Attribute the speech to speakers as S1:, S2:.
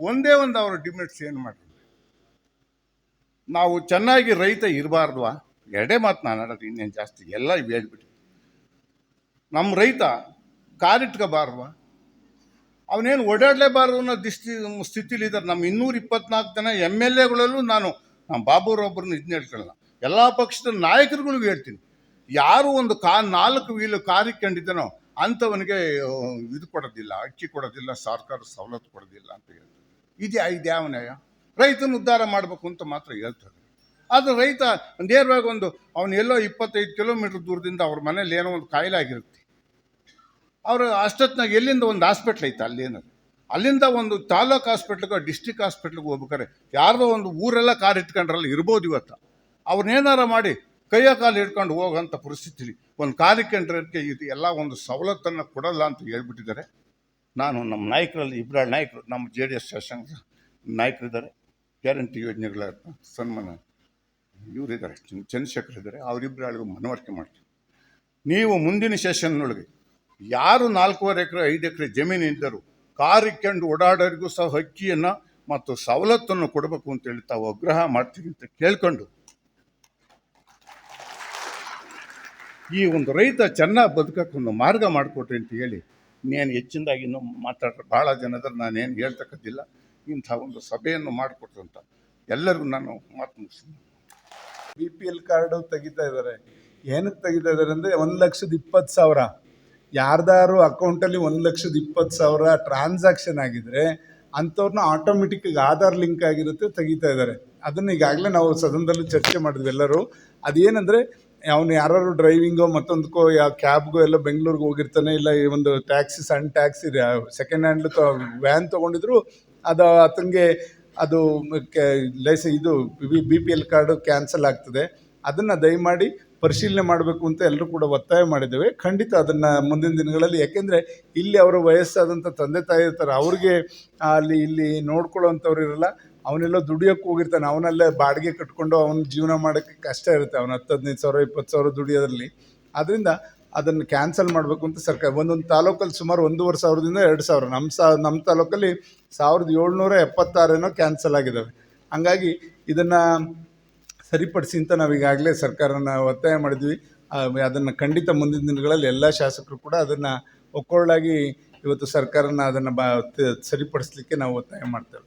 S1: ಒಂದೇ ಒಂದು ಅವರ ಡಿಮಿಟ್ಸ್ ಏನು ಮಾಡಿದ್ರು ನಾವು ಚೆನ್ನಾಗಿ ರೈತ ಇರಬಾರ್ದು ಎರಡೇ ಮಾತು ನಾನು ಆಡೋದು ಇನ್ನೇನು ಜಾಸ್ತಿ, ಎಲ್ಲ ಹೇಳ್ಬಿಟ್ಟು ನಮ್ಮ ರೈತ ಕಾರಿಟ್ಕೋಬಾರ್ದುವಾ ಅವನೇನು ಓಡಾಡಲೇಬಾರ್ದು ಅನ್ನೋ ಸ್ಥಿತಿಲಿ ಇದ್ದಾರೆ ನಮ್ಮ ಇನ್ನೂರ ಇಪ್ಪತ್ನಾಲ್ಕು ಜನ ಎಂ ಎಲ್ ಎಗಳಲ್ಲೂ ನಾನು ನಮ್ಮ ಬಾಬುರೊಬ್ಬರನ್ನ ಇದನ್ನ ಹೇಳ್ಕೊಳ್ಳಲ್ಲ ಎಲ್ಲ ಪಕ್ಷದ ನಾಯಕರುಗಳಿಗೂ ಹೇಳ್ತೀನಿ. ಯಾರು ಒಂದು ಕಾ, ನಾಲ್ಕು ವೀಲು ಕಾರ್ ಇಟ್ಕೊಂಡಿದ್ದಾನೋ ಅಂಥವನಿಗೆ, ಇದು ಕೊಡೋದಿಲ್ಲ, ಅಕ್ಕಿ ಕೊಡೋದಿಲ್ಲ, ಸರ್ಕಾರ ಸವಲತ್ತು ಕೊಡೋದಿಲ್ಲ ಅಂತ ಹೇಳ್ತಾರೆ ಇದು ಇದು ಯಾವ ನ್ಯಾಯ ರೈತನ ಉದ್ಧಾರ ಮಾಡಬೇಕು ಅಂತ ಮಾತ್ರ ಹೇಳ್ತಾರೆ. ಆದರೆ ರೈತ ನೇರವಾಗಿ ಒಂದು ಅವನು ಎಲ್ಲೋ ಇಪ್ಪತ್ತೈದು ಕಿಲೋಮೀಟ್ರ್ ದೂರದಿಂದ ಅವ್ರ ಮನೇಲಿ ಏನೋ ಒಂದು ಕಾಯಿಲೆ ಆಗಿರುತ್ತೆ ಅವರು ಅಷ್ಟೊತ್ತಿನಾಗ ಎಲ್ಲಿಂದ ಒಂದು ಹಾಸ್ಪಿಟ್ಲ್ ಐತೆ ಅಲ್ಲೇನದು ಅಲ್ಲಿಂದ ಒಂದು ತಾಲೂಕ್ ಹಾಸ್ಪಿಟ್ಲಿಗೆ ಡಿಸ್ಟಿಕ್ ಹಾಸ್ಪಿಟ್ಲಿಗೆ ಹೋಗ್ಬೇಕಾರೆ ಯಾರದೋ ಒಂದು ಊರೆಲ್ಲ ಕಾರ್ ಇಟ್ಕೊಂಡ್ರಲ್ಲ ಇರ್ಬೋದು ಇವತ್ತು. ಅವ್ರನ್ನೇನಾರ ಮಾಡಿ ಕೈಯ ಕಾಲು ಹಿಡ್ಕೊಂಡು ಹೋಗೋಂಥ ಪರಿಸ್ಥಿತಿಲಿ ಒಂದು ಕಾರ್ ಇಟ್ಕೊಂಡ್ರೆ ಇದು ಎಲ್ಲ ಒಂದು ಸವಲತ್ತನ್ನು ಕೊಡಲ್ಲ ಅಂತ ಹೇಳ್ಬಿಟ್ಟಿದ್ದಾರೆ. ನಾನು ನಮ್ಮ ನಾಯಕರಲ್ಲಿ ಇಬ್ಬರು ನಾಯಕರು, ನಮ್ಮ ಜೆ ಡಿ ಎಸ್ ಶಾಸಕ ನಾಯಕರಿದ್ದಾರೆ. ಗ್ಯಾರಂಟಿ ಯೋಜನೆಗಳ ಸನ್ಮಾನ ಇವರಿದ್ದಾರೆ ಚಂದ್ರಶೇಖರ್ ಇದ್ದಾರೆ. ಅವರಿಬ್ಬರಾಳಿಗೂ ಮನವರಿಕೆ ಮಾಡ್ತೀನಿ. ನೀವು ಮುಂದಿನ ಸೆಷನ್ನೊಳಗೆ ಯಾರು ನಾಲ್ಕೂವರೆ ಎಕರೆ, ಐದು ಎಕರೆ ಜಮೀನು ಇದ್ದರು ಕಾರ್ ಇಕ್ಕೊಂಡು ಓಡಾಡೋರಿಗೂ ಸಹ ಹಕ್ಕಿಯನ್ನು ಮತ್ತು ಸವಲತ್ತನ್ನು ಕೊಡಬೇಕು ಅಂತೇಳಿ ತಾವು ಆಗ್ರಹ ಮಾಡ್ತೀವಿ ಅಂತ ಕೇಳ್ಕೊಂಡು ಈ ಒಂದು ರೈತ ಚೆನ್ನಾಗಿ ಬದುಕಕ್ಕೆ ಒಂದು ಮಾರ್ಗ ಮಾಡಿಕೊಟ್ರಿ ಅಂತ ಹೇಳಿ నేను ಹೆಚ್ಚಿನದಾಗಿ ಇನ್ನೂ ಮಾತಾಡ್ರೆ ಭಾಳ ಜನ ಇದ್ದಾರೆ ನಾನೇನು ಹೇಳ್ತಕ್ಕದ್ದಿಲ್ಲ. ಇಂಥ ಒಂದು ಸಭೆಯನ್ನು ಮಾಡಿಕೊಟ್ರಂತ ಎಲ್ಲರಿಗೂ ನಾನು ಮಾತು ಮುಗಿಸ್ತೀನಿ.
S2: ಬಿ ಪಿ ಎಲ್ ಕಾರ್ಡು ತೆಗಿತಾ ಇದ್ದಾರೆ. ಏನಕ್ಕೆ ತೆಗಿತಾ ಇದ್ದಾರೆ ಅಂದರೆ ಒಂದು ಲಕ್ಷದ ಇಪ್ಪತ್ತು ಸಾವಿರ. ಯಾರ್ದಾರು ಅಕೌಂಟಲ್ಲಿ ಒಂದು ಲಕ್ಷದ ಇಪ್ಪತ್ತು ಸಾವಿರ ಟ್ರಾನ್ಸಾಕ್ಷನ್ ಆಗಿದ್ರೆ ಅಂಥವ್ರನ್ನ ಆಟೋಮೆಟಿಕ್ಕಾಗಿ ಆಧಾರ್ ಲಿಂಕ್ ಆಗಿರುತ್ತೆ ತೆಗಿತಾ ಇದ್ದಾರೆ. ಅದನ್ನು ಈಗಾಗಲೇ ನಾವು ಸದನದಲ್ಲಿ ಚರ್ಚೆ ಮಾಡಿದ್ವಿ ಎಲ್ಲರೂ. ಅದೇನೆಂದರೆ ಅವನು ಯಾರು ಡ್ರೈವಿಂಗೋ ಮತ್ತೊಂದಕ್ಕೋ ಯಾವ ಕ್ಯಾಬ್ಗೋ ಎಲ್ಲ ಬೆಂಗಳೂರಿಗೆ ಹೋಗಿರ್ತಾನೆ, ಇಲ್ಲ ಈ ಒಂದು ಟ್ಯಾಕ್ಸಿ ಸಣ್ಣ ಟ್ಯಾಕ್ಸಿ ಸೆಕೆಂಡ್ ಹ್ಯಾಂಡ್ ವ್ಯಾನ್ ತೊಗೊಂಡಿದ್ರು, ಅದು ಆತನಿಗೆ ಅದು ಲೈಸ ಇದು B P L card cancel ಆಗ್ತದೆ. ಅದನ್ನು ದಯಮಾಡಿ ಪರಿಶೀಲನೆ ಮಾಡಬೇಕು ಅಂತ ಎಲ್ಲರೂ ಕೂಡ ಒತ್ತಾಯ ಮಾಡಿದ್ದೇವೆ. ಖಂಡಿತ ಅದನ್ನು ಮುಂದಿನ ದಿನಗಳಲ್ಲಿ, ಯಾಕೆಂದರೆ ಇಲ್ಲಿ ಅವರ ವಯಸ್ಸಾದಂಥ ತಂದೆ ತಾಯಿ ಇರ್ತಾರೆ ಅವ್ರಿಗೆ ಅಲ್ಲಿ ಇಲ್ಲಿ ನೋಡ್ಕೊಳ್ಳೋ ಅಂಥವ್ರು ಇರಲ್ಲ. ಅವನೆಲ್ಲೋ ದುಡಿಯೋಕ್ಕೆ ಹೋಗಿರ್ತಾನೆ. ಅವನಲ್ಲೇ ಬಾಡಿಗೆ ಕಟ್ಕೊಂಡು ಅವನ ಜೀವನ ಮಾಡೋಕ್ಕೆ ಕಷ್ಟ ಇರುತ್ತೆ. ಅವನು ಹತ್ತು, ಹದಿನೈದು ಸಾವಿರ, ಇಪ್ಪತ್ತು ಸಾವಿರ ದುಡಿಯೋದ್ರಲ್ಲಿ. ಆದ್ದರಿಂದ ಅದನ್ನು ಕ್ಯಾನ್ಸಲ್ ಮಾಡಬೇಕು ಅಂತ ಸರ್ಕಾರ, ಒಂದೊಂದು ತಾಲೂಕಲ್ಲಿ ಸುಮಾರು ಒಂದೂವರೆ ಸಾವಿರದಿಂದ ಎರಡು ಸಾವಿರ. ನಮ್ಮ ಸಾ ನಮ್ಮ ತಾಲೂಕಲ್ಲಿ ಸಾವಿರದ ಏಳ್ನೂರ ಎಪ್ಪತ್ತಾರೇನೋ ಕ್ಯಾನ್ಸಲ್ ಆಗಿದ್ದಾವೆ ಹಂಗಾಗಿ ಇದನ್ನು ಸರಿಪಡಿಸಿ ಅಂತ ನಾವು ಈಗಾಗಲೇ ಸರ್ಕಾರನ ಒತ್ತಾಯ ಮಾಡಿದ್ವಿ. ಅದನ್ನು ಖಂಡಿತ ಮುಂದಿನ ದಿನಗಳಲ್ಲಿ ಎಲ್ಲ ಶಾಸಕರು ಕೂಡ ಅದನ್ನು ಒಕ್ಕೊಳ್ಳಾಗಿ ಇವತ್ತು ಸರ್ಕಾರನ ಅದನ್ನು ಬಾ ಸರಿಪಡಿಸ್ಲಿಕ್ಕೆ ನಾವು ಒತ್ತಾಯ ಮಾಡ್ತೇವೆ.